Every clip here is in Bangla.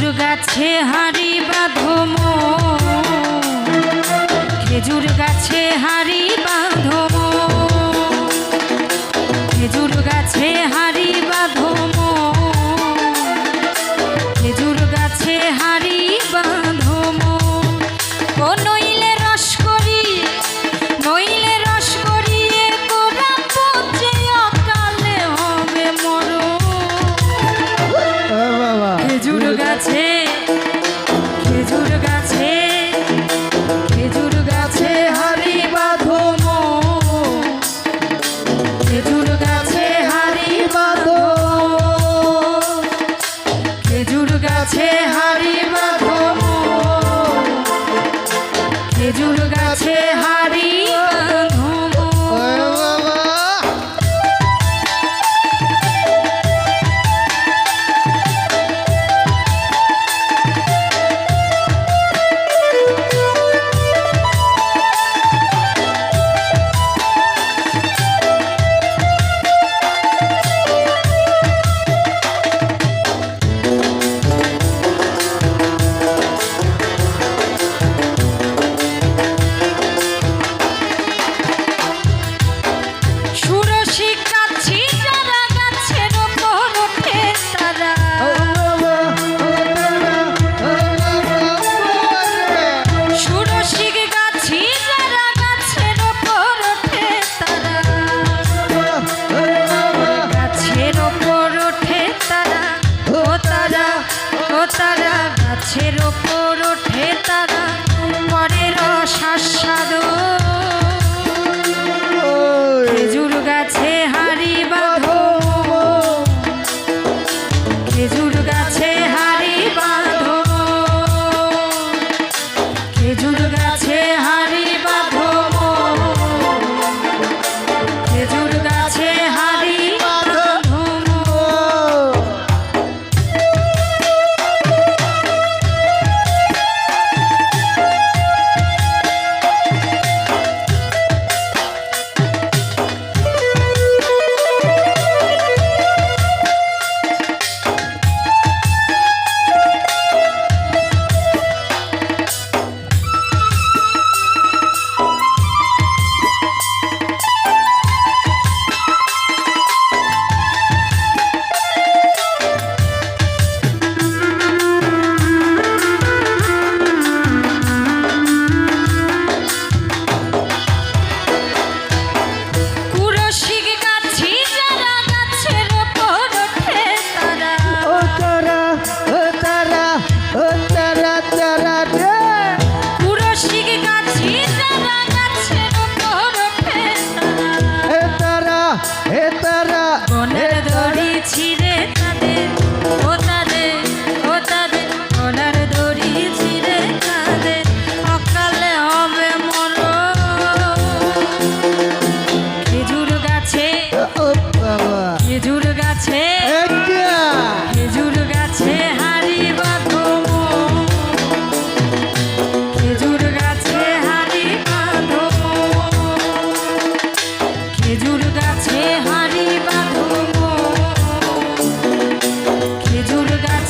গাছে হাড়ি বাঁধম খেজুর গাছে হাড়ি বাঁধম গাছের ওপর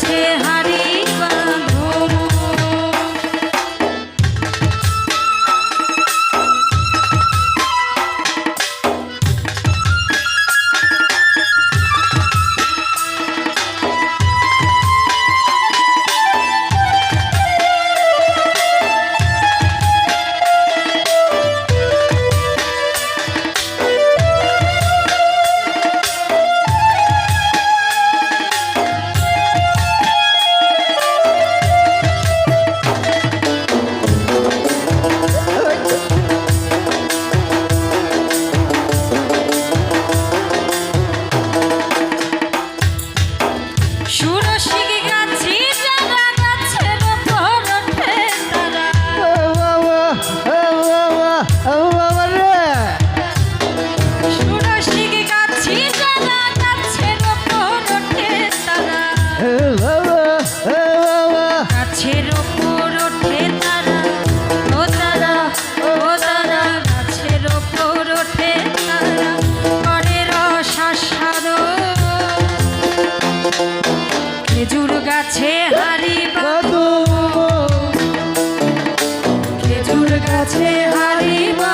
আছে হা Hari Hari